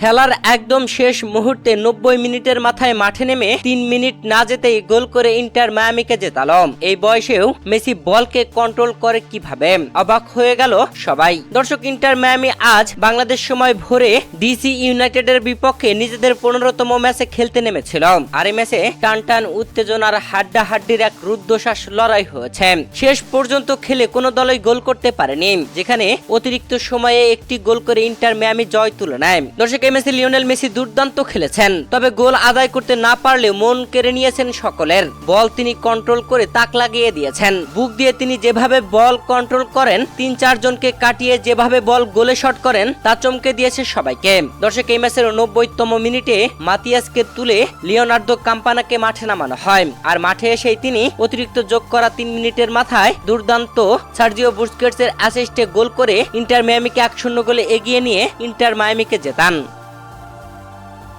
খেলার একদম শেষ মুহূর্তে নব্বই মিনিটের মাথায় মাঠে নেমে তিন মিনিট না যেতেই গোল করে ইন্টার মায়ামিকে জেতালো। এই বয়সেও মেসি বলকে কন্ট্রোল করে কীভাবে? অবাক হয়ে গেল সবাই। দর্শক, ইন্টার মায়ামি আজ বাংলাদেশ সময় ভোরে ডিসি ইউনাইটেডের বিপক্ষে নিজেদের পনেরোতম ম্যাচে খেলতে নেমেছিল। আর এই ম্যাচে টান টান উত্তেজনার হাড্ডা হাড্ডির এক রুদ্ধশ্বাস লড়াই হয়েছে। শেষ পর্যন্ত খেলে কোনো দলই গোল করতে পারেনি। যেখানে অতিরিক্ত সময়ে একটি গোল করে ইন্টার মিয়ামি জয় তুলে নেয় দর্শক এই ম্যাচে লিওনেল মেসি দুর্দান্ত খেলেছেন। তবে গোল আদায় করতে না পারলেও মন কেড়ে নিয়েছেন সকলের। বল তিনি কন্ট্রোল করে তাক লাগিয়ে দিয়েছেন। বুক দিয়ে তিনি যেভাবে বল কন্ট্রোল করেন তিন চারজনকে কাটিয়ে যেভাবে বল গোলে শট করেন, তা চমকে দিয়েছে সবাইকে। দর্শক এই ম্যাচের নব্বইতম মিনিটে মাতিয়াসকে তুলে লিওনার্দো কাম্পানাকে মাঠে নামানো হয়। আর মাঠে এসেই তিনি অতিরিক্ত যোগ করা তিন মিনিটের মাথায় দুর্দান্ত সার্জিও বুস্কেটস এর অ্যাসিস্টে গোল করে ইন্টার মায়ামিকে এক শূন্য গোলে এগিয়ে নিয়ে ইন্টার মায়ামিকে জেতান।